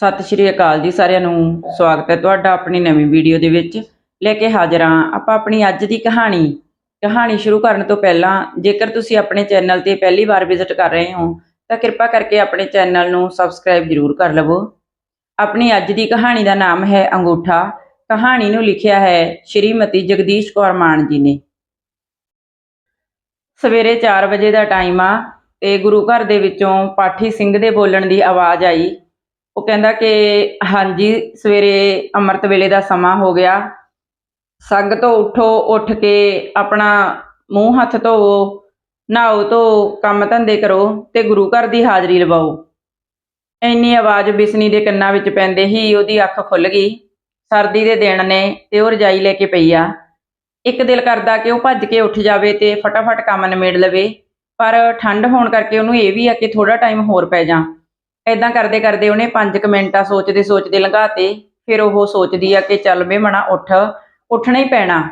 ਸਤਿ ਸ਼੍ਰੀ ਅਕਾਲ ਜੀ ਸਾਰਿਆਂ ਨੂੰ। ਸਵਾਗਤ ਹੈ ਤੁਹਾਡਾ ਆਪਣੀ ਨਵੀਂ ਵੀਡੀਓ ਦੇ ਵਿੱਚ। ਲੈ ਕੇ ਹਾਜ਼ਰ ਹਾਂ ਆਪਾਂ ਆਪਣੀ ਅੱਜ ਦੀ ਕਹਾਣੀ। ਕਹਾਣੀ ਸ਼ੁਰੂ ਕਰਨ ਤੋਂ ਪਹਿਲਾਂ ਜੇਕਰ ਤੁਸੀਂ ਆਪਣੇ ਚੈਨਲ ਤੇ ਪਹਿਲੀ ਵਾਰ ਵਿਜ਼ਿਟ ਕਰ ਰਹੇ ਹੋ, ਤਾਂ ਕਿਰਪਾ ਕਰਕੇ ਆਪਣੇ ਚੈਨਲ ਨੂੰ ਸਬਸਕ੍ਰਾਈਬ ਜ਼ਰੂਰ ਕਰ ਲਵੋ। ਆਪਣੀ ਅੱਜ ਦੀ ਕਹਾਣੀ ਦਾ ਨਾਮ ਹੈ ਅੰਗੂਠਾ। ਕਹਾਣੀ ਨੂੰ ਲਿਖਿਆ ਹੈ ਸ਼੍ਰੀਮਤੀ ਜਗਦੀਸ਼ ਕੌਰ ਮਾਨ ਜੀ ਨੇ। ਸਵੇਰੇ 4 ਵਜੇ ਦਾ ਟਾਈਮ ਆ ਤੇ ਗੁਰੂ ਘਰ ਦੇ ਵਿੱਚੋਂ ਪਾਠੀ ਸਿੰਘ ਦੇ ਬੋਲਣ ਦੀ ਆਵਾਜ਼ ਆਈ। ਉਹ ਕਹਿੰਦਾ ਕਿ ਹਾਂਜੀ, ਸਵੇਰੇ ਅੰਮ੍ਰਿਤ ਵੇਲੇ ਦਾ ਸਮਾਂ ਹੋ ਗਿਆ। ਸੰਗਤੋ ਉਠੋ, ਉੱਠ ਕੇ ਆਪਣਾ ਮੂੰਹ ਹੱਥ ਧੋਵੋ, ਨਹਾਓ ਧੋ ਕੰਮ ਧੰਦੇ ਕਰੋ ਤੇ ਗੁਰੂ ਘਰ ਦੀ ਹਾਜ਼ਰੀ ਲਵਾਓ। ਇੰਨੀ ਆਵਾਜ਼ ਬਿਸਨੀ ਦੇ ਕੰਨਾਂ ਵਿੱਚ ਪੈਂਦੇ ਹੀ ਉਹਦੀ ਅੱਖ ਖੁੱਲ ਗਈ। ਸਰਦੀ ਦੇ ਦਿਨ ਨੇ ਤੇ ਉਹ ਰਜਾਈ ਲੈ ਕੇ ਪਈ ਆ। ਇੱਕ ਦਿਲ ਕਰਦਾ ਕਿ ਉਹ ਭੱਜ ਕੇ ਉੱਠ ਜਾਵੇ ਤੇ ਫਟਾਫਟ ਕੰਮ ਨਿਮੇੜ ਲਵੇ, ਪਰ ਠੰਡ ਹੋਣ ਕਰਕੇ ਉਹਨੂੰ ਇਹ ਵੀ ਆ ਕਿ ਥੋੜਾ ਟਾਈਮ ਹੋਰ ਪੈ ਜਾ। ਐਦਾਂ ਕਰਦੇ ਕਰਦੇ ਉਹਨੇ 5 ਮਿੰਟਾਂ ਸੋਚਦੇ ਸੋਚਦੇ ਲੰਘਾਤੇ, ਫਿਰ ਉਹ ਸੋਚਦੀ ਆ ਕਿ ਚੱਲ ਵੇ ਮਣਾ ਉੱਠ, ਉੱਠਣਾ ਹੀ ਪੈਣਾ।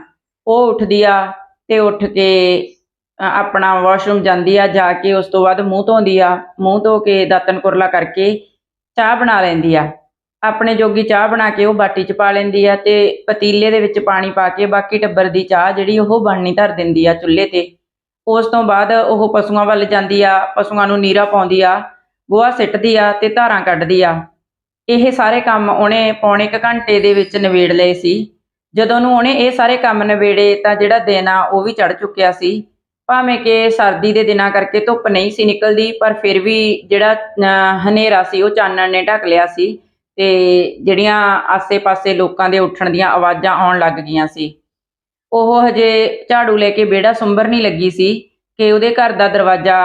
ਉਹ ਉੱਠਦੀ ਆ ਤੇ ਉੱਠ ਕੇ ਆਪਣਾ ਵਾਸ਼ਰੂਮ ਜਾਂਦੀ ਆ, ਜਾ ਕੇ ਉਸ ਤੋਂ ਬਾਅਦ ਮੂੰਹ ਧੋਂਦੀ ਆ, ਮੂੰਹ ਧੋ ਕੇ ਦਾਤਨ ਕੁਰਲਾ ਕਰਕੇ ਚਾਹ ਬਣਾ ਲੈਂਦੀ ਆ। ਆਪਣੇ ਜੋਗੀ ਚਾਹ ਬਣਾ ਕੇ ਉਹ ਬਾਟੀ 'ਚ ਪਾ ਲੈਂਦੀ ਆ ਤੇ ਪਤੀਲੇ ਦੇ ਵਿੱਚ ਪਾਣੀ ਪਾ ਕੇ ਬਾਕੀ ਟੱਬਰ ਦੀ ਚਾਹ ਜਿਹੜੀ ਉਹ ਬਣਨੀ ਧਰ ਦਿੰਦੀ ਆ ਚੁੱਲ੍ਹੇ ਤੇ। ਉਸ ਤੋਂ ਬਾਅਦ ਉਹ ਪਸ਼ੂਆਂ ਵੱਲ ਜਾਂਦੀ ਆ, ਪਸ਼ੂਆਂ ਨੂੰ ਨੀਰਾ ਪਾਉਂਦੀ ਆ ਗੋਹਾ ਸਿੱਟਦੀ ਆ ਤੇ ਧਾਰਾਂ ਕੱਢਦੀ ਆ। ਇਹ ਸਾਰੇ ਕੰਮ ਉਹਨੇ ਪੌਣੇ ਕੁ ਘੰਟੇ ਦੇ ਵਿੱਚ ਨਿਬੇੜ ਲਏ ਸੀ। ਜਦੋਂ ਨੂੰ ਉਹਨੇ ਇਹ ਸਾਰੇ ਕੰਮ ਨਿਬੇੜੇ ਤਾਂ ਜਿਹੜਾ ਦਿਨ ਆ ਉਹ ਵੀ ਚੜ ਚੁੱਕਿਆ ਸੀ। ਭਾਵੇਂ ਕਿ ਸਰਦੀ ਦੇ ਦਿਨਾਂ ਕਰਕੇ ਧੁੱਪ ਨਹੀਂ ਸੀ ਨਿਕਲਦੀ ਪਰ ਫਿਰ ਵੀ ਜਿਹੜਾ ਅਹ, ਹਨੇਰਾ ਸੀ ਉਹ ਚਾਨਣ ਨੇ ਢੱਕ ਲਿਆ ਸੀ ਤੇ ਜਿਹੜੀਆਂ ਆਸੇ-ਪਾਸੇ ਲੋਕਾਂ ਦੇ ਉੱਠਣ ਦੀਆਂ ਆਵਾਜ਼ਾਂ ਆਉਣ ਲੱਗ ਗਈਆਂ ਸੀ। ਉਹ ਹਜੇ ਝਾੜੂ ਲੈ ਕੇ ਬੇੜਾ ਸੁੰਬਰ ਨਹੀਂ ਲੱਗੀ ਸੀ ਕਿ ਉਹਦੇ ਘਰ ਦਾ ਦਰਵਾਜ਼ਾ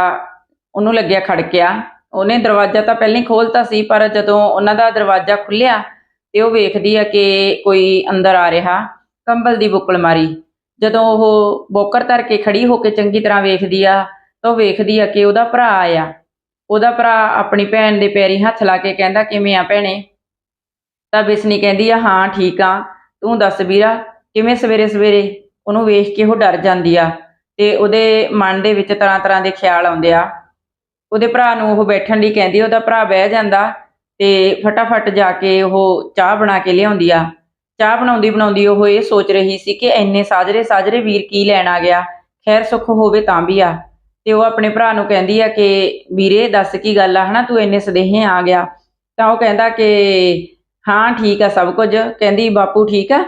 ਉਹਨੂੰ ਲੱਗਿਆ ਖੜਕਿਆ। ਉਹਨੇ ਦਰਵਾਜ਼ਾ ਤਾਂ ਪਹਿਲਾਂ ਹੀ ਖੋਲਤਾ ਸੀ, ਪਰ ਜਦੋਂ ਉਹਨਾਂ ਦਾ ਦਰਵਾਜ਼ਾ ਖੁੱਲਿਆ ਤੇ ਉਹ ਵੇਖਦੀ ਆ ਕਿ ਕੋਈ ਅੰਦਰ ਆ ਰਿਹਾ, ਕੰਬਲ ਦੀ ਬੁੱਕਲ ਮਾਰੀ। ਜਦੋਂ ਉਹ ਬੋਕਰ ਧਰ ਕੇ ਖੜੀ ਹੋ ਕੇ ਚੰਗੀ ਤਰ੍ਹਾਂ ਵੇਖਦੀ ਆ, ਤਾਂ ਉਹ ਵੇਖਦੀ ਆ ਕਿ ਉਹਦਾ ਭਰਾ ਆਇਆ। ਉਹਦਾ ਭਰਾ ਆਪਣੀ ਭੈਣ ਦੇ ਪੈਰੀ ਹੱਥ ਲਾ ਕੇ ਕਹਿੰਦਾ, ਕਿਵੇਂ ਆ ਭੈਣੇ? ਤਾਂ ਬਿਸਨੀ ਕਹਿੰਦੀ ਆ, ਹਾਂ, ਠੀਕ ਆ। ਤੂੰ ਦੱਸ ਵੀਰਾ, ਕਿਵੇਂ ਸਵੇਰੇ ਸਵੇਰੇ? ਉਹਨੂੰ ਵੇਖ ਕੇ ਉਹ ਡਰ ਜਾਂਦੀ ਆ ਤੇ ਉਹਦੇ ਮਨ ਦੇ ਵਿੱਚ ਤਰ੍ਹਾਂ ਤਰ੍ਹਾਂ ਦੇ ਖਿਆਲ ਆਉਂਦੇ ਆ। ਉਹਦੇ ਭਰਾ ਨੂੰ ਉਹ ਬੈਠਣ ਲਈ ਕਹਿੰਦੀ, ਉਹਦਾ ਭਰਾ ਬਹਿ ਜਾਂਦਾ ਤੇ ਫਟਾਫਟ ਜਾ ਕੇ ਉਹ ਚਾਹ ਬਣਾ ਕੇ ਲਿਆਉਂਦੀ ਆ। ਚਾਹ ਬਣਾਉਂਦੀ ਬਣਾਉਂਦੀ ਉਹ ਇਹ ਸੋਚ ਰਹੀ ਸੀ ਕਿ ਐਨੇ ਸਾਜਰੇ ਸਾਜਰੇ ਵੀਰ ਕੀ ਲੈਣ ਆ ਗਿਆ, ਖੈਰ ਸੁੱਖ ਹੋਵੇ ਤਾਂ ਵੀ ਆ। ਤੇ ਉਹ ਆਪਣੇ ਭਰਾ ਨੂੰ ਕਹਿੰਦੀ ਆ ਕਿ ਵੀਰੇ ਦੱਸ ਕੀ ਗੱਲ ਆ, ਹਨਾ ਤੂੰ ਇੰਨੇ ਸਦੇਹੇ ਆ ਗਿਆ। ਤਾਂ ਉਹ ਕਹਿੰਦਾ ਕਿ ਹਾਂ ਠੀਕ ਆ ਸਭ ਕੁਝ। ਕਹਿੰਦੀ, ਬਾਪੂ ਠੀਕ ਆ?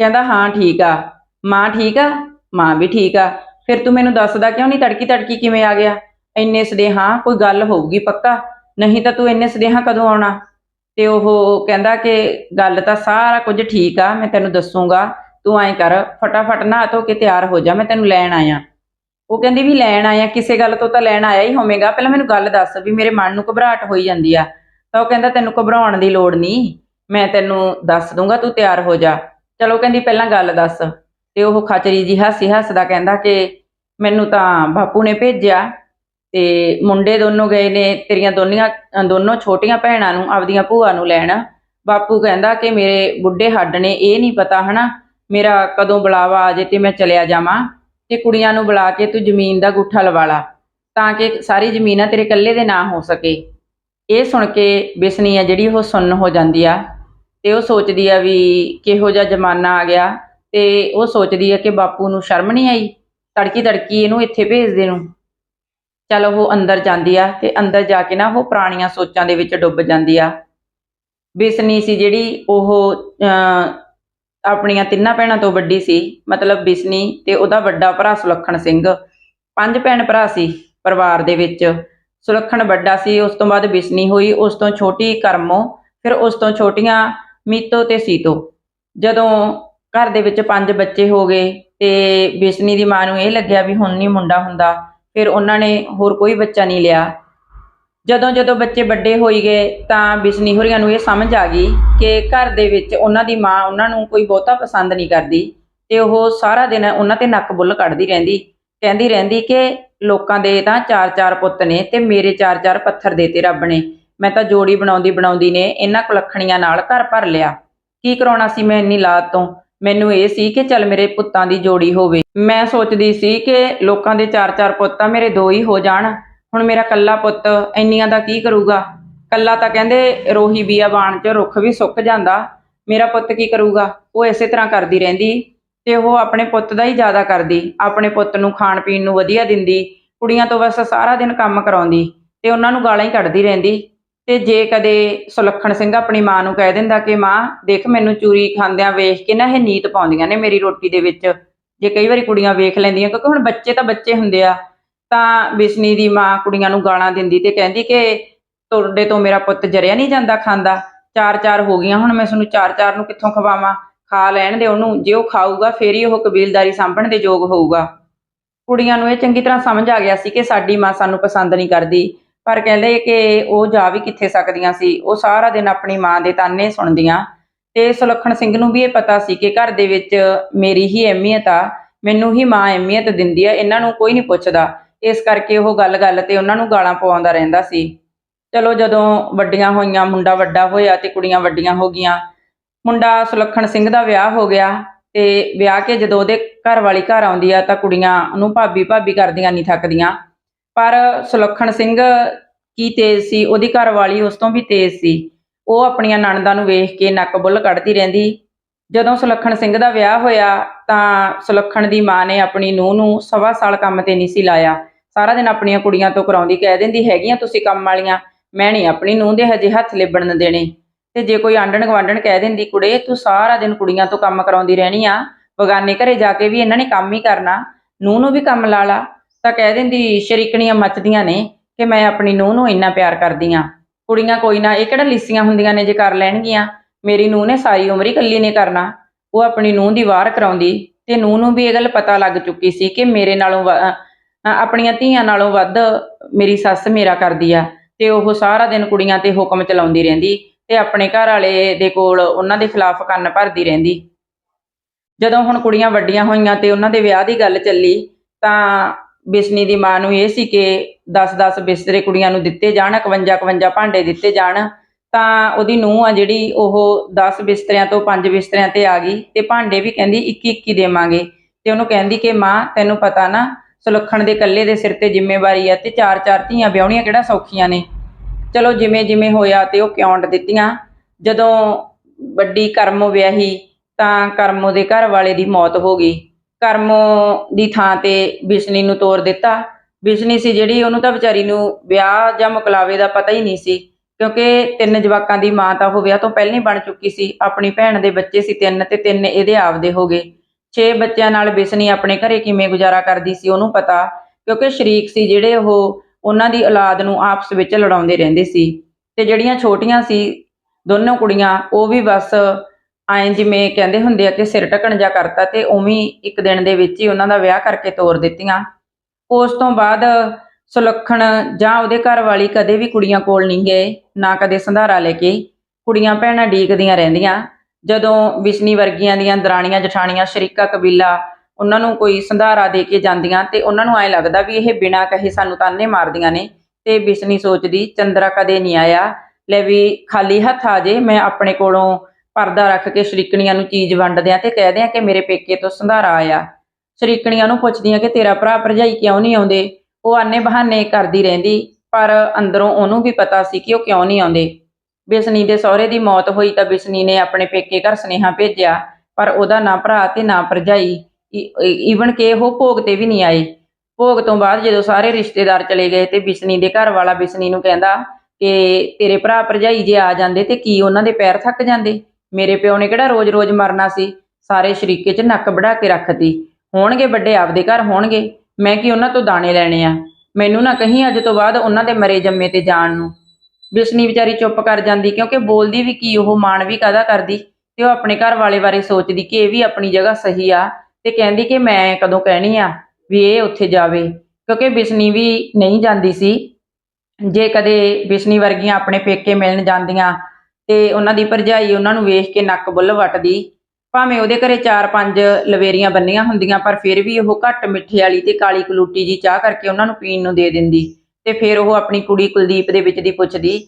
ਕਹਿੰਦਾ, ਹਾਂ ਠੀਕ ਆ। ਮਾਂ ਠੀਕ ਆ? ਮਾਂ ਵੀ ਠੀਕ ਆ। ਫਿਰ ਤੂੰ ਮੈਨੂੰ ਦੱਸਦਾ ਕਿਉਂ ਨਹੀਂ ਤੜਕੀ ਤੜਕੀ ਕਿਵੇਂ ਆ ਗਿਆ? ਇੰਨੇ ਸਦੇਹਾਂ ਕੋਈ ਗੱਲ ਹੋਊਗੀ ਪੱਕਾ? ਨਹੀਂ ਤਾਂ ਤੂੰ ਇੰਨੇ ਸਦੇਹਾਂ ਕਦੋਂ ਆਉਣਾ? ਤੇ ਉਹ ਕਹਿੰਦਾ ਕਿ ਗੱਲ ਤਾਂ ਸਾਰਾ ਕੁਝ ਠੀਕ ਆ, ਮੈਂ ਤੈਨੂੰ ਦੱਸੂਗਾ। ਤੂੰ ਐਂ ਕਰ, ਫਟਾਫਟ ਨਹਾ ਧੋ ਕੇ ਤਿਆਰ ਹੋ ਜਾ, ਮੈਂ ਤੈਨੂੰ ਲੈਣ ਆਇਆ। ਉਹ ਕਹਿੰਦੀ ਵੀ ਲੈਣ ਆਇਆ, ਕਿਸੇ ਗੱਲ ਤੋਂ ਤਾਂ ਲੈਣ ਆਇਆ ਹੀ ਹੋਵੇਗਾ। ਪਹਿਲਾਂ ਮੈਨੂੰ ਗੱਲ ਦੱਸ ਵੀ ਮੇਰੇ ਮਨ ਨੂੰ ਘਬਰਾਹਟ ਹੋਈ ਜਾਂਦੀ ਆ। ਤਾਂ ਉਹ ਕਹਿੰਦਾ ਤੈਨੂੰ ਘਬਰਾਉਣ ਦੀ ਲੋੜ ਨਹੀਂ, ਮੈਂ ਤੈਨੂੰ ਦੱਸ ਦੂੰਗਾ, ਤੂੰ ਤਿਆਰ ਹੋ ਜਾ। ਚਲੋ ਕਹਿੰਦੀ ਪਹਿਲਾਂ ਗੱਲ ਦੱਸ। ਤੇ ਉਹ ਖਚਰੀ ਜੀ ਹਾਸੀ ਹੱਸਦਾ ਕਹਿੰਦਾ ਕਿ ਮੈਨੂੰ ਤਾਂ ਬਾਪੂ ਨੇ ਭੇਜਿਆ। ਤੇ ਮੁੰਡੇ ਦੋਨੋਂ ਗਏ ਨੇ, ਤੇਰੀਆਂ ਦੋਨੀਆਂ ਦੋਨੋਂ ਛੋਟੀਆਂ ਭੈਣਾਂ ਨੂੰ, ਆਪਦੀਆਂ ਭੂਆ ਨੂੰ ਲੈਣ। ਬਾਪੂ ਕਹਿੰਦਾ ਕਿ ਮੇਰੇ ਬੁੱਢੇ ਹੱਡ ਨੇ, ਇਹ ਨਹੀਂ ਪਤਾ, ਹਨਾ? ਮੇਰਾ ਕਦੋਂ ਬੁਲਾਵਾ ਆ ਜੇ ਤੇ ਮੈਂ ਚਲਿਆ ਜਾਵਾਂ। ਤੇ ਕੁੜੀਆਂ ਨੂੰ ਬੁਲਾ ਕੇ ਤੂੰ ਜ਼ਮੀਨ ਦਾ ਗੁੱਠਾ ਲਵਾ ਲਾ, ਤਾਂ ਕਿ ਸਾਰੀ ਜ਼ਮੀਨ ਆ ਤੇਰੇ ਇਕੱਲੇ ਦੇ ਨਾਂ ਹੋ ਸਕੇ। ਇਹ ਸੁਣ ਕੇ ਬਿਸਨੀ ਆ, ਜਿਹੜੀ ਉਹ ਸੁੰਨ ਹੋ ਜਾਂਦੀ ਆ। ਤੇ ਉਹ ਸੋਚਦੀ ਆ ਵੀ ਕਿਹੋ ਜਿਹਾ ਜ਼ਮਾਨਾ ਆ ਗਿਆ। ਤੇ ਉਹ ਸੋਚਦੀ ਆ ਕਿ ਬਾਪੂ ਨੂੰ ਸ਼ਰਮ ਨਹੀਂ ਆਈ? ਤੜਕੀ ਤੜਕੀ ਇਹਨੂੰ ਇੱਥੇ ਭੇਜ ਦੇ ਨੂੰ ਚਲ ਉਹ ਅੰਦਰ ਜਾਂਦੀ ਆ ਤੇ ਅੰਦਰ ਜਾ ਕੇ ਨਾ ਉਹ ਪੁਰਾਣੀਆਂ ਸੋਚਾਂ ਦੇ ਵਿੱਚ ਡੁੱਬ ਜਾਂਦੀ ਆ। ਬਿਸਨੀ ਸੀ ਜਿਹੜੀ ਉਹ ਅਹ, ਆਪਣੀਆਂ ਤਿੰਨਾਂ ਭੈਣਾਂ ਤੋਂ ਵੱਡੀ ਸੀ ਮਤਲਬ ਬਿਸਨੀ ਤੇ ਉਹਦਾ ਵੱਡਾ ਭਰਾ ਸੁਲੱਖਣ ਸਿੰਘ। ਪੰਜ ਭੈਣ ਭਰਾ ਸੀ ਪਰਿਵਾਰ ਦੇ ਵਿੱਚ। ਸੁਲੱਖਣ ਵੱਡਾ ਸੀ ਉਸ ਤੋਂ ਬਾਅਦ ਬਿਸਨੀ ਹੋਈ ਉਸ ਤੋਂ ਛੋਟੀ ਕਰਮੋ ਫਿਰ ਉਸ ਤੋਂ ਛੋਟੀਆਂ ਮੀਤੋ ਤੇ ਸੀਤੋ। ਜਦੋਂ ਘਰ ਦੇ ਵਿੱਚ ਪੰਜ ਬੱਚੇ ਹੋ ਗਏ ਤੇ ਬਿਸਨੀ ਦੀ ਮਾਂ ਨੂੰ ਇਹ ਲੱਗਿਆ ਵੀ ਹੁਣ ਨਹੀਂ ਮੁੰਡਾ ਹੁੰਦਾ। ਫਿਰ ਉਹਨਾਂ ਨੇ ਹੋਰ ਕੋਈ ਬੱਚਾ ਨਹੀਂ ਲਿਆ। ਜਦੋਂ ਜਦੋਂ ਬੱਚੇ ਵੱਡੇ ਹੋਈ ਗਏ ਤਾਂ ਬਿਸਨੀ ਹੋਰੀਆਂ ਨੂੰ ਇਹ ਸਮਝ ਆ ਗਈ ਕਿ ਘਰ ਦੇ ਵਿੱਚ ਉਹਨਾਂ ਦੀ ਮਾਂ ਉਹਨਾਂ ਨੂੰ ਕੋਈ ਬਹੁਤਾ ਪਸੰਦ ਨਹੀਂ ਕਰਦੀ ਤੇ ਉਹ ਸਾਰਾ ਦਿਨ ਉਹਨਾਂ ਤੇ ਨੱਕ ਬੁੱਲ ਕੱਢਦੀ ਰਹਿੰਦੀ। ਕਹਿੰਦੀ ਰਹਿੰਦੀ ਕਿ ਲੋਕਾਂ ਦੇ ਤਾਂ ਚਾਰ ਚਾਰ ਪੁੱਤ ਨੇ ਤੇ ਮੇਰੇ ਚਾਰ ਚਾਰ ਪੱਥਰ ਦੇਤੇ ਰੱਬ ਨੇ। ਮੈਂ ਤਾਂ ਜੋੜੀ ਬਣਾਉਂਦੀ ਬਣਾਉਂਦੀ ਨੇ ਇਹਨਾਂ ਕੁਲੱਖਣੀਆਂ ਨਾਲ ਘਰ ਭਰ ਲਿਆ। ਕੀ ਕਰਾਉਣਾ ਸੀ ਮੈਂ ਇੰਨੀ ਲਾਤ ਤੋਂ? ਮੈਨੂੰ ਇਹ ਸੀ ਕਿ ਚੱਲ ਮੇਰੇ ਪੁੱਤਾਂ ਦੀ ਜੋੜੀ ਹੋਵੇ। ਮੈਂ ਸੋਚਦੀ ਸੀ ਕਿ ਲੋਕਾਂ ਦੇ ਚਾਰ ਚਾਰ ਪੁੱਤ ਆ ਮੇਰੇ ਦੋ ਹੀ ਹੋ ਜਾਣ। ਹੁਣ ਮੇਰਾ ਕੱਲਾ ਪੁੱਤ ਇੰਨੀਆਂ ਦਾ ਕੀ ਕਰੂਗਾ? ਕੱਲਾ ਤਾਂ ਕਹਿੰਦੇ ਰੋਹੀ ਬੀਆਬਾਨ ਚ ਰੁੱਖ ਵੀ ਸੁੱਕ ਜਾਂਦਾ। ਮੇਰਾ ਪੁੱਤ ਕੀ ਕਰੂਗਾ? ਉਹ ਇਸੇ ਤਰ੍ਹਾਂ ਕਰਦੀ ਰਹਿੰਦੀ ਤੇ ਉਹ ਆਪਣੇ ਪੁੱਤ ਦਾ ਹੀ ਜ਼ਿਆਦਾ ਕਰਦੀ। ਆਪਣੇ ਪੁੱਤ ਨੂੰ ਖਾਣ ਪੀਣ ਨੂੰ ਵਧੀਆ ਦਿੰਦੀ। ਕੁੜੀਆਂ ਤੋਂ ਬਸ ਸਾਰਾ ਦਿਨ ਕੰਮ ਕਰਾਉਂਦੀ ਤੇ ਉਹਨਾਂ ਨੂੰ ਗਾਲਾਂ ਹੀ ਕੱਢਦੀ ਰਹਿੰਦੀ। ਤੇ ਜੇ ਕਦੇ ਸੁਲੱਖਣ ਸਿੰਘ ਆਪਣੀ ਮਾਂ ਨੂੰ ਕਹਿ ਦਿੰਦਾ ਕਿ ਮਾਂ, ਦੇਖ ਮੈਨੂੰ ਚੂਰੀ ਖਾਂਦਿਆਂ ਵੇਖ ਕੇ ਨਾ ਇਹ ਨੀਤ ਪਾਉਂਦੀਆਂ ਨੇ ਮੇਰੀ ਰੋਟੀ ਦੇ ਵਿੱਚ। ਜੇ ਕਈ ਵਾਰੀ ਕੁੜੀਆਂ ਵੇਖ ਲੈਂਦੀਆਂ, ਕਿਉਂਕਿ ਹੁਣ ਬੱਚੇ ਤਾਂ ਬੱਚੇ ਹੁੰਦੇ ਆ, ਤਾਂ ਬਿਸ਼ਨੀ ਦੀ ਮਾਂ ਕੁੜੀਆਂ ਨੂੰ ਗਾਲਾਂ ਦਿੰਦੀ ਤੇ ਕਹਿੰਦੀ ਕਿ ਤੁਹਾਡੇ ਤੋਂ ਮੇਰਾ ਪੁੱਤ ਜਰਿਆ ਨਹੀਂ ਜਾਂਦਾ ਖਾਂਦਾ। ਚਾਰ ਚਾਰ ਹੋ ਗਈਆਂ, ਹੁਣ ਮੈਂ ਤੁਹਾਨੂੰ ਚਾਰ ਚਾਰ ਨੂੰ ਕਿੱਥੋਂ ਖਵਾਵਾਂ? ਖਾ ਲੈਣ ਦੇ ਉਹਨੂੰ, ਜੇ ਉਹ ਖਾਊਗਾ, ਫੇਰ ਹੀ ਉਹ ਕਬੀਲਦਾਰੀ ਸਾਂਭਣ ਦੇ ਯੋਗ ਹੋਊਗਾ। ਕੁੜੀਆਂ ਨੂੰ ਇਹ ਚੰਗੀ ਤਰ੍ਹਾਂ ਸਮਝ ਆ ਗਿਆ ਸੀ ਕਿ ਸਾਡੀ ਮਾਂ ਸਾਨੂੰ ਪਸੰਦ ਨਹੀਂ ਕਰਦੀ। ਪਰ ਕਹਿੰਦੇ ਕਿ ਉਹ ਜਾ ਵੀ ਕਿੱਥੇ ਸਕਦੀਆਂ ਸੀ, ਉਹ ਸਾਰਾ ਦਿਨ ਆਪਣੀ ਮਾਂ ਦੇ ਤਾਨੇ ਸੁਣਦੀਆਂ। ਤੇ ਸੁਲੱਖਣ ਸਿੰਘ ਨੂੰ ਵੀ ਇਹ ਪਤਾ ਸੀ ਕਿ ਘਰ ਦੇ ਵਿੱਚ ਮੇਰੀ ਹੀ ਅਹਿਮੀਅਤ ਆ, ਮੈਨੂੰ ਹੀ ਮਾਂ ਅਹਿਮੀਅਤ ਦਿੰਦੀ ਆ, ਇਹਨਾਂ ਨੂੰ ਕੋਈ ਨਹੀਂ ਪੁੱਛਦਾ। ਇਸ ਕਰਕੇ ਉਹ ਗੱਲ-ਗੱਲ ਤੇ ਉਹਨਾਂ ਨੂੰ ਗਾਲਾਂ ਪਵਾਉਂਦਾ ਰਹਿੰਦਾ ਸੀ। ਚਲੋ ਜਦੋਂ ਵੱਡੀਆਂ ਹੋਈਆਂ, ਮੁੰਡਾ ਵੱਡਾ ਹੋਇਆ ਤੇ ਕੁੜੀਆਂ ਵੱਡੀਆਂ ਹੋ ਗਈਆਂ, ਮੁੰਡਾ ਸੁਲੱਖਣ ਸਿੰਘ ਦਾ ਵਿਆਹ ਹੋ ਗਿਆ ਤੇ ਵਿਆਹ ਕੇ ਜਦੋਂ ਉਹਦੇ ਘਰ ਵਾਲੀ ਘਰ ਆਉਂਦੀ ਆ ਤਾਂ ਕੁੜੀਆਂ ਉਹਨੂੰ ਭਾਬੀ ਭਾਬੀ ਕਰਦੀਆਂ, ਨਹੀਂ ਥੱਕਦੀਆਂ। ਪਰ ਸੁਲੱਖਣ ਸਿੰਘ ਕੀ ਤੇਜ਼ ਸੀ? ਉਹਦੀ ਘਰ ਵਾਲੀ ਉਸ ਤੋਂ ਵੀ ਤੇਜ਼ ਸੀ। ਉਹ ਆਪਣੀਆਂ ਨਣਦਾਂ ਨੂੰ ਵੇਖ ਕੇ ਨੱਕ ਬੁੱਲ ਕੱਢਦੀ ਰਹਿੰਦੀ। ਜਦੋਂ ਸੁਲੱਖਣ ਸਿੰਘ ਦਾ ਵਿਆਹ ਹੋਇਆ, ਤਾਂ ਸੁਲੱਖਣ ਦੀ ਮਾਂ ਨੇ ਆਪਣੀ ਨੂੰਹ ਨੂੰ ਸਵਾ ਸਾਲ ਕੰਮ ਤੇ ਨਹੀਂ ਸੀ ਲਾਇਆ। ਸਾਰਾ ਦਿਨ ਆਪਣੀਆਂ ਕੁੜੀਆਂ ਤੋਂ ਕਰਾਉਂਦੀ ਕਹਿ ਦਿੰਦੀ, ਹੈਗੀਆਂ ਤੁਸੀਂ ਕੰਮ ਵਾਲੀਆਂ, ਮੈਂ ਨਹੀਂ ਆਪਣੀ ਨੂੰਹ ਦੇ ਹਜੇ ਹੱਥ ਲਿਬੜਨ ਦੇਣੇ। ਤੇ ਜੇ ਕੋਈ ਆਂਡਣ ਗਵਾਂਡਣ ਕਹਿ ਦਿੰਦੀ, ਕੁੜੇ, ਤੂੰ ਸਾਰਾ ਦਿਨ ਕੁੜੀਆਂ ਤੋਂ ਕੰਮ ਕਰਾਉਂਦੀ ਰਹਿਣੀ ਆ, ਬਗਾਨੇ ਘਰੇ ਜਾ ਕੇ ਵੀ ਇਹਨਾਂ ਨੇ ਕੰਮ ਹੀ ਕਰਨਾ। ਨੂੰਹ ਨੂੰ ਵੀ ਕੰਮ ਲਾ ਲਾ। ਤਾਂ ਕਹਿ ਦਿੰਦੀ, ਸ਼ਰੀਕਣੀਆਂ ਮੱਚਦੀਆਂ ਨੇ ਕਿ ਮੈਂ ਆਪਣੀ ਨੂੰਹ ਨੂੰ ਇੰਨਾ ਪਿਆਰ ਕਰਦੀ ਆ। ਕੁੜੀਆਂ ਕੋਈ ਨਾ, ਇਹ ਕਿਹੜਾ ਲਿੱਸੀਆਂ ਹੁੰਦੀਆਂ ਨੇ ਜੇ ਕਰ ਲੈਣਗੀਆਂ? ਮੇਰੀ ਨੂੰਹ ਨੇ ਸਾਰੀ ਉਮਰ ਹੀ ਇਕੱਲੀ ਨੇ ਕਰਨਾ। ਉਹ ਆਪਣੀ ਨੂੰਹ ਦੀ ਵਾਰ ਕਰਾਉਂਦੀ ਤੇ ਨੂੰਹ ਨੂੰ ਵੀ ਇਹ ਗੱਲ ਪਤਾ ਲੱਗ ਚੁੱਕੀ ਸੀ ਕਿ ਮੇਰੇ ਨਾਲੋਂ ਆਪਣੀਆਂ ਧੀਆਂ ਨਾਲੋਂ ਵੱਧ ਮੇਰੀ ਸੱਸ ਮੇਰਾ ਕਰਦੀ ਆ ਤੇ ਉਹ ਸਾਰਾ ਦਿਨ ਕੁੜੀਆਂ ਤੇ ਹੁਕਮ ਚਲਾਉਂਦੀ ਰਹਿੰਦੀ ਤੇ ਆਪਣੇ ਘਰ ਵਾਲੇ ਦੇ ਕੋਲ ਉਹਨਾਂ ਦੇ ਖਿਲਾਫ ਕੰਨ ਭਰਦੀ ਰਹਿੰਦੀ। ਜਦੋਂ ਹੁਣ ਕੁੜੀਆਂ ਵੱਡੀਆਂ ਹੋਈਆਂ ਤੇ ਉਹਨਾਂ ਦੇ ਵਿਆਹ ਦੀ ਗੱਲ ਚੱਲੀ ਤਾਂ ਬਿਸ਼ਨੀ ਦੀ ਮਾਂ ਨੂੰ ਇਹ ਸੀ ਕਿ 10-10 ਬਿਸਤਰੇ ਕੁੜੀਆਂ ਨੂੰ ਦਿੱਤੇ ਜਾਣ 51-51 ਭਾਂਡੇ ਦਿੱਤੇ ਜਾਣ। ਤਾਂ ਉਹਦੀ ਨੂੰਹ ਆ ਜਿਹੜੀ, ਉਹ 10 ਬਿਸਤਰਿਆਂ ਤੋਂ 5 ਬਿਸਤਰਿਆਂ ਤੇ ਆ ਗਈ ਤੇ ਭਾਂਡੇ ਵੀ ਕਹਿੰਦੀ 21-21 ਦੇਵਾਂਗੇ। ਤੇ ਉਹਨੂੰ ਕਹਿੰਦੀ ਕਿ ਮਾਂ, ਤੈਨੂੰ ਪਤਾ ਨਾ, ਸੁਲੱਖਣ ਦੇ ਇਕੱਲੇ ਦੇ ਸਿਰ ਤੇ ਜ਼ਿੰਮੇਵਾਰੀ ਆ ਤੇ ਚਾਰ ਚਾਰ ਧੀਆਂ ਵਿਆਹੁਣੀਆਂ ਕਿਹੜਾ ਸੌਖੀਆਂ ਨੇ। ਚਲੋ ਜਿਵੇਂ ਜਿਵੇਂ ਹੋਇਆ ਤੇ ਉਹ ਕਿਉਂਟ ਦਿੱਤੀਆਂ। ਜਦੋਂ ਵੱਡੀ ਕਰਮੋ ਵਿਆਹੀ, ਤਾਂ ਕਰਮੋ ਦੇ ਘਰ ਵਾਲੇ ਦੀ ਮੌਤ ਹੋ ਗਈ। ਕਰਮੋ ਦੀ ਥਾਂ ਤੇ ਬਿਸ਼ਨੀ ਨੂੰ ਤੋਰ ਦਿੱਤਾ। ਬਿਸ਼ਨੀ ਸੀ ਜਿਹੜੀ ਉਹਨੂੰ ਤਾਂ ਵਿਚਾਰੀ ਨੂੰ ਵਿਆਹ ਜਾਂ ਮੁਕਲਾਵੇ ਦਾ ਪਤਾ ਹੀ ਨਹੀਂ ਸੀ, ਕਿਉਂਕਿ ਤਿੰਨ ਜਵਾਕਾਂ ਦੀ ਮਾਂ ਤਾਂ ਉਹ ਵਿਆਹ ਤੋਂ ਪਹਿਲਾਂ ਹੀ ਬਣ ਚੁੱਕੀ ਸੀ। ਆਪਣੀ ਭੈਣ ਦੇ ਬੱਚੇ ਸੀ ਤਿੰਨ ਤੇ ਤਿੰਨ ਇਹਦੇ ਆਪਦੇ ਹੋ ਗਏ। 6 ਬੱਚਿਆਂ ਨਾਲ ਬਿਸ਼ਨੀ ਆਪਣੇ ਘਰੇ ਕਿਵੇਂ ਗੁਜ਼ਾਰਾ ਕਰਦੀ ਸੀ ਉਹਨੂੰ ਪਤਾ, ਕਿਉਂਕਿ ਸ਼ਰੀਕ ਸੀ ਜਿਹੜੇ ਉਹ ਉਹਨਾਂ ਦੀ ਔਲਾਦ ਨੂੰ ਆਪਸ ਵਿੱਚ ਲੜਾਉਂਦੇ ਰਹਿੰਦੇ ਸੀ। ਤੇ ਜਿਹੜੀਆਂ ਛੋਟੀਆਂ ਸੀ ਦੋਨੋਂ ਕੁੜੀਆਂ, ਉਹ ਵੀ ਬਸ ਐਂ ਜਿਵੇਂ ਕਹਿੰਦੇ ਹੁੰਦੇ ਆ ਕਿ ਸਿਰ ਢਕਣ ਜਾ ਕਰਤਾ ਤੇ ਉਵੇਂ ਇੱਕ ਦਿਨ ਦੇ ਵਿੱਚ ਹੀ ਉਹਨਾਂ ਦਾ ਵਿਆਹ ਕਰਕੇ ਤੋਰ ਦਿੱਤੀਆਂ। ਉਸ ਤੋਂ ਬਾਅਦ ਸੁਲੱਖਣ ਜਾਂ ਉਹਦੇ ਘਰ ਵਾਲੀ ਕਦੇ ਵੀ ਕੁੜੀਆਂ ਕੋਲ ਨਹੀਂ ਗਏ, ਨਾ ਕਦੇ ਸੰਧਾਰਾ ਲੈ ਕੇ। ਕੁੜੀਆਂ ਭੈਣਾਂ ਡੀਕਦੀਆਂ ਰਹਿੰਦੀਆਂ। ਜਦੋਂ ਵਿਸ਼ਨੀ ਵਰਗੀਆਂ ਦੀਆਂ ਦਰਾਣੀਆਂ ਜਠਾਣੀਆਂ ਸ਼ਰੀਕਾ ਕਬੀਲਾ ਉਹਨਾਂ ਨੂੰ ਕੋਈ ਸੰਧਾਰਾ ਦੇ ਕੇ ਜਾਂਦੀਆਂ ਤੇ ਉਹਨਾਂ ਨੂੰ ਐ ਲੱਗਦਾ ਵੀ ਇਹ ਬਿਨਾਂ ਕਹੇ ਸਾਨੂੰ ਤਾਨੇ ਮਾਰਦੀਆਂ ਨੇ ਤੇ ਬਿਸ਼ਨੀ ਸੋਚਦੀ, ਚੰਦਰਾ ਕਦੇ ਨਹੀਂ ਆਇਆ। ਲੈ ਵੀ ਖਾਲੀ ਹੱਥ ਆ ਜੇ, ਮੈਂ ਆਪਣੇ ਕੋਲੋਂ ਪਰਦਾ ਰੱਖ ਕੇ ਸ਼ਰੀਕਣੀਆਂ ਨੂੰ ਚੀਜ਼ ਵੰਡ ਦਿਆਂ ਤੇ ਕਹਿ ਦਿਆਂ ਕਿ ਮੇਰੇ ਪੇਕੇ ਤੋਂ ਸੰਧਾਰਾ ਆਇਆ। ਸ਼ਰੀਕਣੀਆਂ ਨੂੰ ਪੁੱਛਦੀਆਂ ਕਿ ਤੇਰਾ ਭਰਾ ਭਰਜਾਈ ਕਿਉਂ ਨਹੀਂ ਆਉਂਦੇ? ਉਹ ਆਨੇ ਬਹਾਨੇ ਕਰਦੀ ਰਹਿੰਦੀ, ਪਰ ਅੰਦਰੋਂ ਉਹਨੂੰ ਵੀ ਪਤਾ ਸੀ ਕਿ ਉਹ ਕਿਉਂ ਨਹੀਂ ਆਉਂਦੇ। ਬਿਸ਼ਨੀ ਦੇ ਸਹੁਰੇ ਦੀ ਮੌਤ ਹੋਈ ਤਾਂ ਬਿਸ਼ਨੀ ਨੇ ਆਪਣੇ ਪੇਕੇ ਘਰ ਸੁਨੇਹਾ ਭੇਜਿਆ, ਪਰ ਉਹਦਾ ਨਾ ਭਰਾ ਤੇ ਨਾ ਭਰਜਾਈ ਈਵਨ ਕਿ ਉਹ ਭੋਗ ਤੇ ਵੀ ਨਹੀਂ ਆਏ। ਭੋਗ ਤੋਂ ਬਾਅਦ ਜਦੋਂ ਸਾਰੇ ਰਿਸ਼ਤੇਦਾਰ ਚਲੇ ਗਏ ਤੇ ਬਿਸ਼ਨੀ ਦੇ ਘਰ ਵਾਲਾ ਬਿਸ਼ਨੀ ਨੂੰ ਕਹਿੰਦਾ ਕਿ ਤੇਰੇ ਭਰਾ ਭਰਜਾਈ ਜੇ ਆ ਜਾਂਦੇ ਤੇ ਕੀ ਉਹਨਾਂ ਦੇ ਪੈਰ ਥੱਕ ਜਾਂਦੇ? ਮੇਰੇ ਪਿਓ ਨੇ ਕਿਹੜਾ ਰੋਜ਼-ਰੋਜ਼ ਮਰਨਾ ਸੀ? ਸਾਰੇ ਸ਼ਰੀਕੇ 'ਚ ਨੱਕ ਵੜਾ ਕੇ ਰੱਖਤੀ। ਹੋਣਗੇ ਵੱਡੇ ਆਪਦੇ ਘਰ ਹੋਣਗੇ। ਮੈਂ ਕੀ ਉਹਨਾਂ ਤੋਂ ਦਾਣੇ ਲੈਣੇ ਆ? ਮੈਨੂੰ ਨਾ ਕਹੀਂ ਅੱਜ ਤੋਂ ਬਾਅਦ ਉਹਨਾਂ ਦੇ ਮਰੇ ਜੰਮੇ ਤੇ ਜਾਣ ਨੂੰ। ਬਿਸ਼ਨੀ ਵਿਚਾਰੀ ਚੁੱਪ ਕਰ ਜਾਂਦੀ ਕਿਉਂਕਿ ਬੋਲਦੀ ਵੀ ਕੀ, ਉਹ ਮਾਣ ਵੀ ਕਾਦਾ ਕਰਦੀ? ਤੇ ਉਹ ਆਪਣੇ ਘਰ ਵਾਲੇ ਬਾਰੇ ਸੋਚਦੀ ਕਿ ਇਹ ਵੀ ਆਪਣੀ ਜਗ੍ਹਾ ਸਹੀ ਆ ਤੇ ਕਹਿੰਦੀ ਕਿ ਮੈਂ ਕਦੋਂ ਕਹਿਣੀ ਆ ਵੀ ਇਹ ਉੱਥੇ ਜਾਵੇ। ਕਿਉਂਕਿ ਬਿਸ਼ਨੀ ਵੀ ਨਹੀਂ ਜਾਂਦੀ ਸੀ। ਜੇ ਕਦੇ ਬਿਸ਼ਨੀ ਵਰਗੀਆਂ ਆਪਣੇ ਪੇਕੇ ਮਿਲਣ ਜਾਂਦੀਆਂ ਤੇ ਉਹਨਾਂ ਦੀ ਭਰਜਾਈ ਉਹਨਾਂ ਨੂੰ ਵੇਖ ਕੇ ਨੱਕ ਬੁੱਲ ਵੱਟਦੀ। ਭਾਵੇਂ ਉਹਦੇ ਘਰੇ 4-5 ਲਵੇਰੀਆਂ ਬੰਨੀਆਂ ਹੁੰਦੀਆਂ, ਪਰ ਫਿਰ ਵੀ ਉਹ ਘੱਟ ਮਿੱਠੇ ਵਾਲੀ ਤੇ ਕਾਲੀ ਕਲੂਟੀ ਜੀ ਚਾਹ ਕਰਕੇ ਉਹਨਾਂ ਨੂੰ ਪੀਣ ਨੂੰ ਦੇ ਦਿੰਦੀ ਤੇ ਫਿਰ ਉਹ ਆਪਣੀ ਕੁੜੀ ਕੁਲਦੀਪ ਦੇ ਵਿੱਚ ਦੀ ਪੁੱਛਦੀ,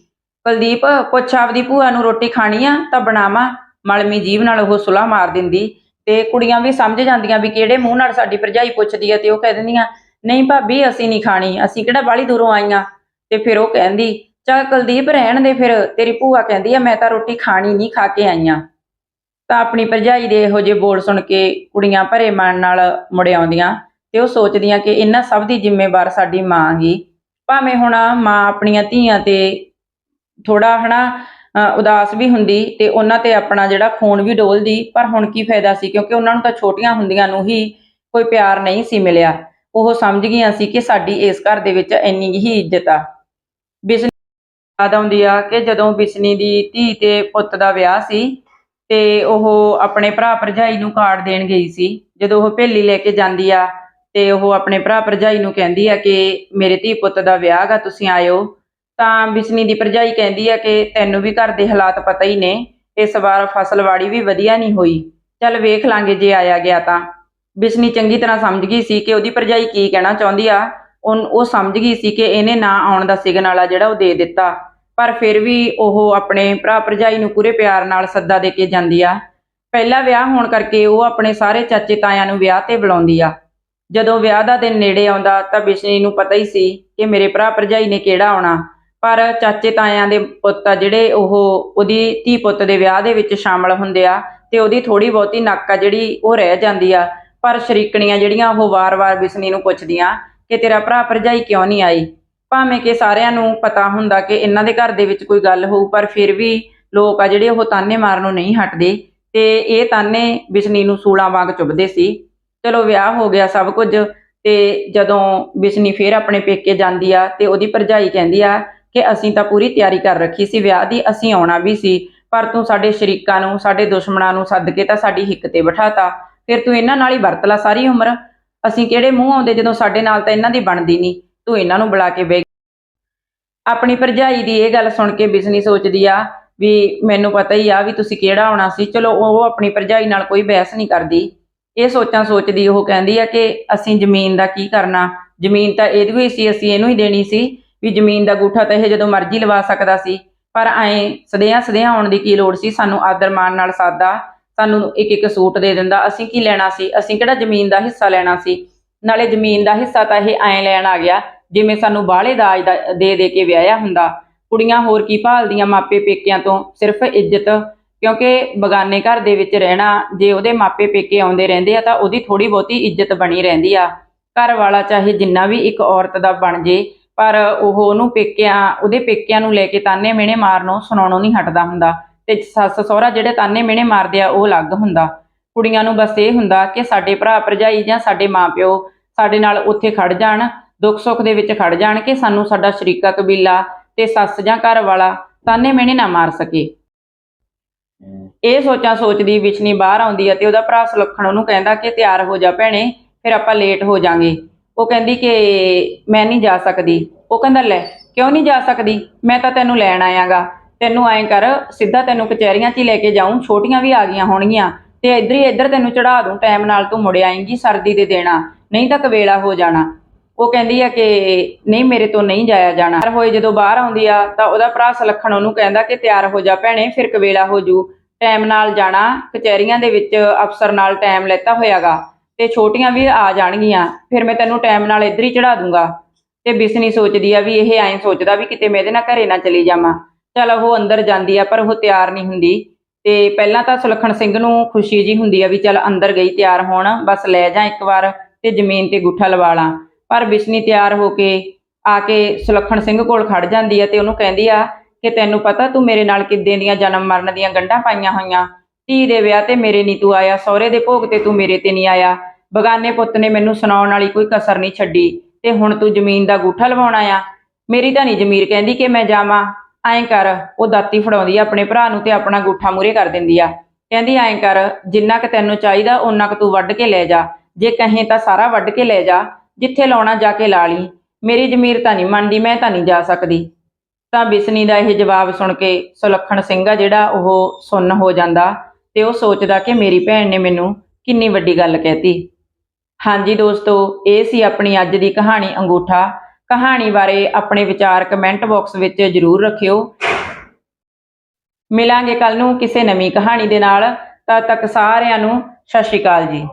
ਕੁਲਦੀਪ, ਪੁੱਛ ਆਪਦੀ ਭੂਆ ਨੂੰ ਰੋਟੀ ਖਾਣੀ ਆ ਤਾਂ ਬਣਾਵਾਂ? ਮਲਮੀ ਜੀਭ ਨਾਲ ਉਹ ਸੁਲਾ ਮਾਰ ਦਿੰਦੀ ਤੇ ਕੁੜੀਆਂ ਵੀ ਸਮਝ ਜਾਂਦੀਆਂ ਵੀ ਕਿਹੜੇ ਮੂੰਹ ਨਾਲ ਸਾਡੀ ਭਰਜਾਈ ਪੁੱਛਦੀ ਆ ਤੇ ਉਹ ਕਹਿ ਦਿੰਦੀਆਂ, ਨਹੀਂ ਭਾਬੀ, ਅਸੀਂ ਨਹੀਂ ਖਾਣੀ, ਅਸੀਂ ਕਿਹੜਾ ਬਾਹਲੀ ਦੂਰੋਂ ਆਈਆਂ? ਤੇ ਫਿਰ ਉਹ ਕਹਿੰਦੀ ਚੱਲ ਕੁਲਦੀਪ ਰਹਿਣ ਦੇ ਫਿਰ ਤੇਰੀ ਭੂਆ ਕਹਿੰਦੀ ਆ ਮੈਂ ਤਾਂ ਰੋਟੀ ਖਾਣੀ ਨਹੀਂ ਖਾ ਕੇ ਆਈਆਂ ਤਾਂ ਆਪਣੀ ਭਰਜਾਈ ਦੇ ਇਹੋ ਜਿਹੇ ਬੋਲ ਸੁਣ ਕੇ ਕੁੜੀਆਂ ਭਰੇ ਮਨ ਨਾਲ ਮੁੜ ਆਉਂਦੀਆਂ ਤੇ ਉਹ ਸੋਚਦੀਆਂ ਕਿ ਇਹਨਾਂ ਸਭ ਦੀ ਜ਼ਿੰਮੇਵਾਰ ਸਾਡੀ ਮਾਂ ਹੀ। ਭਾਵੇਂ ਹੁਣ ਮਾਂ ਆਪਣੀਆਂ ਧੀਆਂ ਤੇ ਥੋੜਾ ਹਨਾ ਅ, ਉਦਾਸ ਵੀ ਹੁੰਦੀ ਤੇ ਉਹਨਾਂ ਤੇ ਆਪਣਾ ਜਿਹੜਾ ਖੂਨ ਵੀ ਡੋਲਦੀ ਪਰ ਹੁਣ ਕੀ ਫਾਇਦਾ ਸੀ? ਕਿਉਂਕਿ ਉਹਨਾਂ ਨੂੰ ਤਾਂ ਛੋਟੀਆਂ ਹੁੰਦੀਆਂ ਨੂੰ ਹੀ ਕੋਈ ਪਿਆਰ ਨਹੀਂ ਸੀ ਮਿਲਿਆ। ਉਹ ਸਮਝ ਗਈਆਂ ਸੀ ਕਿ ਸਾਡੀ ਇਸ ਘਰ ਦੇ ਵਿੱਚ ਇੰਨੀ ਹੀ ਇੱਜ਼ਤ ਆ। ਬਿਸਨੀ ਯਾਦ ਆਉਂਦੀ ਆ ਕਿ ਜਦੋਂ ਬਿਸਨੀ ਦੀ ਧੀ ਤੇ ਪੁੱਤ ਦਾ ਵਿਆਹ ਸੀ ਤੇ ਉਹ ਆਪਣੇ ਭਰਾ ਭਰਜਾਈ ਨੂੰ ਕਾਰਡ ਦੇਣ ਗਈ ਸੀ, ਜਦੋਂ ਉਹ ਭੇਲੀ ਲੈ ਕੇ ਜਾਂਦੀ ਆ ਤੇ ਉਹ ਆਪਣੇ ਭਰਾ ਭਰਜਾਈ ਨੂੰ ਕਹਿੰਦੀ ਆ ਕਿ ਮੇਰੇ ਧੀ ਪੁੱਤ ਦਾ ਵਿਆਹ ਗਾ, ਤੁਸੀਂ ਆਇਓ। ਤਾਂ ਬਿਸਨੀ ਦੀ ਭਰਜਾਈ ਕਹਿੰਦੀ ਆ ਕਿ ਤੈਨੂੰ ਵੀ ਘਰ ਦੇ ਹਾਲਾਤ ਪਤਾ ਹੀ ਨੇ, ਇਸ ਵਾਰ ਫਸਲਵਾੜੀ ਵੀ ਵਧੀਆ ਨਹੀਂ ਹੋਈ। ਚੱਲ ਵੇਖ ਲਾਂਗੇ ਜੇ ਆਇਆ ਗਿਆ ਤਾਂ। ਬਿਸਨੀ ਚੰਗੀ ਤਰ੍ਹਾਂ ਸਮਝ ਗਈ ਸੀ ਕਿ ਉਹਦੀ ਭਰਜਾਈ ਕੀ ਕਹਿਣਾ ਚਾਹੁੰਦੀ ਆ। ਉਨ- ਉਹ ਸਮਝ ਗਈ ਸੀ ਕਿ ਇਹਨੇ ਨਾ ਆਉਣ ਦਾ ਸਿਗਨਲ ਆ ਜਿਹੜਾ ਉਹ ਦੇ ਦਿੱਤਾ। ਪਰ ਫਿਰ ਵੀ ਉਹ ਆਪਣੇ ਭਰਾ ਭਰਜਾਈ ਨੂੰ ਪੂਰੇ ਪਿਆਰ ਨਾਲ ਸੱਦਾ ਦੇ ਕੇ ਜਾਂਦੀ ਆ। ਪਹਿਲਾ ਵਿਆਹ ਹੋਣ ਕਰਕੇ ਉਹ ਆਪਣੇ ਸਾਰੇ ਚਾਚੇ ਤਾਇਆਂ ਨੂੰ ਵਿਆਹ ਤੇ ਬੁਲਾਉਂਦੀ ਆ। ਜਦੋਂ ਵਿਆਹ ਦਾ ਦਿਨ ਨੇੜੇ ਆਉਂਦਾ ਤਾਂ ਬਿਸ਼ਨੀ ਨੂੰ ਪਤਾ ਹੀ ਸੀ ਕਿ ਮੇਰੇ ਭਰਾ ਭਰਜਾਈ ਨੇ ਕਿਹੜਾ ਆਉਣਾ। ਪਰ ਚਾਚੇ ਤਾਇਆਂ ਦੇ ਪੁੱਤ ਆ ਜਿਹੜੇ ਉਹ ਉਹਦੀ ਧੀ ਪੁੱਤ ਦੇ ਵਿਆਹ ਦੇ ਵਿੱਚ ਸ਼ਾਮਲ ਹੁੰਦੇ ਆ ਤੇ ਉਹਦੀ ਥੋੜੀ ਬਹੁਤੀ ਨੱਕ ਆ ਜਿਹੜੀ ਉਹ ਰਹਿ ਜਾਂਦੀ ਆ। ਪਰ ਸ਼ਰੀਕਣੀਆਂ ਜਿਹੜੀਆਂ ਉਹ ਵਾਰ-ਵਾਰ ਬਿਸ਼ਨੀ ਨੂੰ ਪੁੱਛਦੀਆਂ ਕਿ ਤੇਰਾ ਭਰਾ ਭਰਜਾਈ ਕਿਉਂ ਨਹੀਂ ਆਈ? ਭਾਵੇਂ ਕਿ ਸਾਰਿਆਂ ਨੂੰ ਪਤਾ ਹੁੰਦਾ ਕਿ ਇਹਨਾਂ ਦੇ ਘਰ ਦੇ ਵਿੱਚ ਕੋਈ ਗੱਲ ਹੋਊ, ਪਰ ਫਿਰ ਵੀ ਲੋਕ ਆ ਜਿਹੜੇ ਉਹ ਤਾਨੇ ਮਾਰਨੋਂ ਨਹੀਂ ਹਟਦੇ ਤੇ ਇਹ ਤਾਨੇ ਬਿਸ਼ਨੀ ਨੂੰ ਸੂਲਾਂ ਵਾਂਗ ਚੁੱਭਦੇ ਸੀ। ਚਲੋ, ਵਿਆਹ ਹੋ ਗਿਆ ਸਭ ਕੁਝ ਤੇ ਜਦੋਂ ਬਿਸ਼ਨੀ ਫੇਰ ਆਪਣੇ ਪੇਕੇ ਜਾਂਦੀ ਆ ਤੇ ਉਹਦੀ ਭਰਜਾਈ ਕਹਿੰਦੀ ਆ ਕਿ ਅਸੀਂ ਤਾਂ ਪੂਰੀ ਤਿਆਰੀ ਕਰ ਰੱਖੀ ਸੀ, ਵਿਆਹ ਦੀ ਅਸੀਂ ਆਉਣਾ ਵੀ ਸੀ, ਪਰ ਤੂੰ ਸਾਡੇ ਸ਼ਰੀਕਾਂ ਨੂੰ, ਸਾਡੇ ਦੁਸ਼ਮਣਾਂ ਨੂੰ ਸੱਦ ਕੇ ਤਾਂ ਸਾਡੀ ਹਿੱਕ ਤੇ ਬਿਠਾਤਾ। ਫਿਰ ਤੂੰ ਇਹਨਾਂ ਨਾਲ ਹੀ ਵਰਤ ਲਾ ਸਾਰੀ ਉਮਰ। ਅਸੀਂ ਕਿਹੜੇ ਮੂੰਹ ਆਉਂਦੇ ਜਦੋਂ ਸਾਡੇ ਨਾਲ ਤਾਂ ਇਹਨਾਂ ਦੀ ਬਣਦੀ ਨਹੀਂ? ਤੂੰ ਇਹਨਾਂ ਨੂੰ ਬੁਲਾ ਕੇ ਬਹਿ ਆਪਣੀ ਭਰਜਾਈ ਦੀ ਇਹ ਗੱਲ ਸੁਣ ਕੇ ਬਿਸਨੀ ਸੋਚਦੀ ਆ ਵੀ ਮੈਨੂੰ ਪਤਾ ਹੀ ਆ ਵੀ ਤੁਸੀਂ ਕਿਹੜਾ ਆਉਣਾ ਸੀ। ਚਲੋ ਉਹ ਆਪਣੀ ਭਰਜਾਈ ਨਾਲ ਕੋਈ ਬਹਿਸ ਨਹੀਂ ਕਰਦੀ। ਇਹ ਸੋਚਾਂ ਸੋਚਦੀ, ਉਹ ਕਹਿੰਦੀ ਆ ਕਿ ਅਸੀਂ ਜ਼ਮੀਨ ਦਾ ਕੀ ਕਰਨਾ? ਜ਼ਮੀਨ ਤਾਂ ਇਹਦੀ ਹੋਈ ਸੀ, ਅਸੀਂ ਇਹਨੂੰ ਹੀ ਦੇਣੀ ਸੀ। ਵੀ ਜ਼ਮੀਨ ਦਾ ਗੂਠਾ ਤਾਂ ਇਹ ਜਦੋਂ ਮਰਜ਼ੀ ਲਵਾ ਸਕਦਾ ਸੀ। ਪਰ ਐਂ ਸਦਿਆਂ ਸਦਿਆਂ ਆਉਣ ਦੀ ਕੀ ਲੋੜ ਸੀ? ਸਾਨੂੰ ਆਦਰ ਮਾਨ ਨਾਲ ਸਾਦਾ ਸਾਨੂੰ ਇੱਕ ਇੱਕ ਸੂਟ ਦੇ ਦਿੰਦਾ, ਅਸੀਂ ਕੀ ਲੈਣਾ ਸੀ? ਅਸੀਂ ਕਿਹੜਾ ਜ਼ਮੀਨ ਦਾ ਹਿੱਸਾ ਲੈਣਾ ਸੀ? ਨਾਲੇ ਜ਼ਮੀਨ ਦਾ ਹਿੱਸਾ ਤਾਂ ਇਹ ਐਂ ਲੈਣ ਆ ਗਿਆ, ਜਿਵੇਂ ਸਾਨੂੰ ਬਾਹਲੇ ਦਾਜ ਦਾ ਦੇ ਦੇ ਕੇ ਵਿਆਹਿਆ ਹੁੰਦਾ। ਕੁੜੀਆਂ ਹੋਰ ਕੀ ਭਾਲਦੀਆਂ ਮਾਪੇ ਪੇਕਿਆਂ ਤੋਂ? ਸਿਰਫ ਇੱਜ਼ਤ, ਕਿਉਂਕਿ ਬਗਾਨੇ ਘਰ ਦੇ ਵਿੱਚ ਰਹਿਣਾ, ਜੇ ਉਹਦੇ ਮਾਪੇ ਪੇਕੇ ਆਉਂਦੇ ਰਹਿੰਦੇ ਆ ਤਾਂ ਉਹਦੀ ਥੋੜੀ ਬਹੁਤੀ ਇੱਜ਼ਤ ਬਣੀ ਰਹਿੰਦੀ ਆ। ਘਰ ਵਾਲਾ ਚਾਹੇ ਜਿੰਨਾ ਵੀ ਇੱਕ ਔਰਤ ਦਾ ਬਣ ਜੇ, ਪਰ ਉਹ ਉਹਨੂੰ ਪੇਕਿਆਂ, ਉਹਦੇ ਪੇਕਿਆਂ ਨੂੰ ਲੈ ਕੇ ਤਾਨੇ ਮਿਹਣੇ ਮਾਰਨੋਂ, ਸੁਣਾਉਣੋਂ ਨਹੀਂ ਹਟਦਾ ਹੁੰਦਾ। ਤੇ ਸੱਸ ਸਹੁਰਾ ਜਿਹੜੇ ਤਾਨੇ ਮਿਹਣੇ ਮਾਰਦੇ ਆ, ਉਹ ਅਲੱਗ ਹੁੰਦਾ। ਕੁੜੀਆਂ ਨੂੰ ਬਸ ਇਹ ਹੁੰਦਾ ਕਿ ਸਾਡੇ ਭਰਾ ਭਰਜਾਈ ਜਾਂ ਸਾਡੇ ਮਾਪਿਓ ਸਾਡੇ ਨਾਲ ਉੱਥੇ ਖੜ ਜਾਣ, ਦੁੱਖ ਸੁੱਖ ਦੇ ਵਿੱਚ ਖੜ ਜਾਣ ਕਿ ਸਾਨੂੰ ਸਾਡਾ ਸ਼ਰੀਕਾ ਕਬੀਲਾ ਤੇ ਸੱਸ ਜਾਂ ਘਰ ਵਾਲਾ ਤਾਨੇ ਮਿਹਣੇ ਨਾ ਮਾਰ ਸਕੇ। ਇਹ ਸੋਚਾਂ ਸੋਚਦੀ ਵਿਚਨੀ ਬਾਹਰ ਆਉਂਦੀ ਹੈ ਤੇ ਉਹਦਾ ਭਰਾ ਸੁਲੱਖਣ ਉਹਨੂੰ ਕਹਿੰਦਾ ਕਿ ਤਿਆਰ ਹੋ ਜਾ ਭੈਣੇ, ਫਿਰ ਆਪਾਂ ਲੇਟ ਹੋ ਜਾਾਂਗੇ। ਉਹ ਕਹਿੰਦੀ ਕਿ ਮੈਂ ਨਹੀਂ ਜਾ ਸਕਦੀ। ਉਹ ਕਹਿੰਦਾ, ਲੈ, ਕਿਉਂ ਨਹੀਂ ਜਾ ਸਕਦੀ? ਮੈਂ ਤਾਂ ਤੈਨੂੰ ਲੈਣ ਆਇਆਗਾ। ਤੈਨੂੰ ਐਂ ਕਰ, ਸਿੱਧਾ ਤੈਨੂੰ ਕਚਹਿਰੀਆਂ 'ਚ ਹੀ ਲੈ ਕੇ ਜਾਊਂ, ਛੋਟੀਆਂ ਵੀ ਆ ਗਈਆਂ ਹੋਣਗੀਆਂ। ਤੇ ਇੱਧਰ ਹੀ ਇੱਧਰ ਤੈਨੂੰ ਚੜਾ ਦੂੰ, ਟਾਈਮ ਨਾਲ ਤੂੰ ਮੁੜ ਆਏਂਗੀ ਸਰਦੀ ਦੇ ਦੇਣਾ, ਨਹੀਂ ਤਾਂ ਕਵੇਲਾ ਹੋ ਜਾਣਾ। ਉਹ ਕਹਿੰਦੀ ਆ ਕਿ ਨਹੀਂ, ਮੇਰੇ ਤੋਂ ਨਹੀਂ ਜਾਇਆ ਜਾਣਾ। ਪਰ ਹੋਏ ਜਦੋਂ ਬਾਹਰ ਆਉਂਦੀ ਆ, ਤਾਂ ਉਹਦਾ ਭਰਾ ਸੁਲੱਖਣ ਉਹਨੂੰ ਕਹਿੰਦਾ ਕਿ ਤਿਆਰ ਹੋ ਜਾ ਭੈਣੇ, ਫਿਰ ਕਵੇਲਾ ਹੋ ਜੂ। ਟਾਈਮ ਨਾਲ ਜਾਣਾ, ਕਚਹਿਰੀਆਂ ਦੇ ਵਿੱਚ ਅਫਸਰ ਨਾਲ ਟਾਈਮ ਲੈਤਾ ਹੋਇਆਗਾ। ਤੇ ਛੋਟੀਆਂ ਵੀ ਆ ਜਾਣਗੀਆਂ, ਫਿਰ ਮੈਂ ਤੈਨੂੰ ਟਾਈਮ ਨਾਲ ਇੱਧਰ ਹੀ ਚੜਾ ਦੂੰਗਾ। ਤੇ ਬਿਸਨੀ ਸੋਚਦੀ ਆ ਵੀ ਇਹ ਐਂ ਸੋਚਦਾ ਵੀ ਕਿਤੇ ਮੈਂ ਇਹਦੇ ਨਾਲ ਘਰੇ ਨਾ ਚਲੀ ਜਾਵਾਂ। ਚਲ ਉਹ ਅੰਦਰ ਜਾਂਦੀ ਆ, ਪਰ ਉਹ ਤਿਆਰ ਨਹੀਂ ਹੁੰਦੀ। ਤੇ ਪਹਿਲਾਂ ਤਾਂ ਸੁਲੱਖਣ ਸਿੰਘ ਨੂੰ ਖੁਸ਼ੀ ਜੀ ਹੁੰਦੀ ਆ ਵੀ ਚਲ ਅੰਦਰ ਗਈ, ਤਿਆਰ ਹੋਣ, ਬਸ ਲੈ ਜਾ ਇੱਕ ਵਾਰ ਤੇ ਜ਼ਮੀਨ ਤੇ ਗੁੱਠਾ ਲਵਾ ਲਾਂ। ਪਰ ਬਿਸ਼ਨੀ ਤਿਆਰ ਹੋ ਕੇ ਆ ਕੇ ਸੁਲੱਖਣ ਸਿੰਘ ਕੋਲ ਖੜ ਜਾਂਦੀ ਆ ਤੇ ਉਹਨੂੰ ਕਹਿੰਦੀ ਆ ਕਿ ਤੈਨੂੰ ਪਤਾ ਤੂੰ ਮੇਰੇ ਨਾਲ ਕਿੱਦਾਂ ਦੀਆਂ ਜਨਮ ਮਰਨ ਦੀਆਂ ਗੰਢਾਂ ਪਾਈਆਂ ਹੋਈਆਂ। ਧੀ ਦੇ ਵਿਆਹ ਤੇ ਮੇਰੇ ਨਹੀਂ ਤੂੰ ਆਇਆ, ਸਹੁਰੇ ਦੇ ਭੋਗ ਤੇ ਤੂੰ ਮੇਰੇ ਤੇ ਨਹੀਂ ਆਇਆ। ਬਗਾਨੇ ਪੁੱਤ ਨੇ ਮੈਨੂੰ ਸੁਣਾਉਣ ਵਾਲੀ ਕੋਈ ਕਸਰ ਨਹੀਂ ਛੱਡੀ ਤੇ ਹੁਣ ਤੂੰ ਜ਼ਮੀਨ ਦਾ ਗੂਠਾ ਲਵਾਉਣਾ ਆ ਮੇਰੀ ਤਾਂ ਨਹੀਂ ਜ਼ਮੀਰ ਕਹਿੰਦੀ ਕਿ ਮੈਂ ਜਾਵਾਂ। ਐਂ ਕਰ, ਉਹ ਦਾਤੀ ਫੜਾਉਂਦੀ ਆ ਆਪਣੇ ਭਰਾ ਨੂੰ ਤੇ ਆਪਣਾ ਗੂਠਾ ਮੂਰੇ ਕਰ ਦਿੰਦੀ ਆ। ਕਹਿੰਦੀ ਐਂ ਕਰ, ਜਿੰਨਾ ਕੁ ਤੈਨੂੰ ਚਾਹੀਦਾ, ਓਨਾ ਕੁ ਤੂੰ ਵੱਢ ਕੇ ਲੈ ਜਾ। ਜੇ ਕਹੇ ਤਾਂ ਸਾਰਾ ਵੱਢ ਕੇ ਲੈ ਜਾ, ਜਿੱਥੇ ਲਾਉਣਾ ਜਾ ਕੇ ਲਾ ਲਈ। ਮੇਰੀ ਜ਼ਮੀਰ ਤਾਂ ਨਹੀਂ ਮੰਨਦੀ, ਮੈਂ ਤਾਂ ਨਹੀਂ ਜਾ ਸਕਦੀ। ਤਾਂ ਬਿਸਨੀ ਦਾ ਇਹ ਜਵਾਬ ਸੁਣ ਕੇ ਸੁਲੱਖਣ ਸਿੰਘ ਆ ਜਿਹੜਾ, ਉਹ ਸੁੰਨ ਹੋ ਜਾਂਦਾ ਤੇ ਉਹ ਸੋਚਦਾ ਕਿ ਮੇਰੀ ਭੈਣ ਨੇ ਮੈਨੂੰ ਕਿੰਨੀ ਵੱਡੀ ਗੱਲ ਕਹਿਤੀ। ਹਾਂਜੀ ਦੋਸਤੋ, ਇਹ ਸੀ ਆਪਣੀ ਅੱਜ ਦੀ ਕਹਾਣੀ ਅੰਗੂਠਾ। ਕਹਾਣੀ ਬਾਰੇ ਆਪਣੇ ਵਿਚਾਰ ਕਮੈਂਟ ਬਾਕਸ ਵਿੱਚ ਜ਼ਰੂਰ ਰੱਖਿਓ। ਮਿਲਾਂਗੇ ਕੱਲ ਨੂੰ ਕਿਸੇ ਨਵੀਂ ਕਹਾਣੀ ਦੇ ਨਾਲ। ਤਦ ਤੱਕ ਸਾਰਿਆਂ ਨੂੰ ਸਤਿ ਸ਼੍ਰੀ ਅਕਾਲ ਜੀ।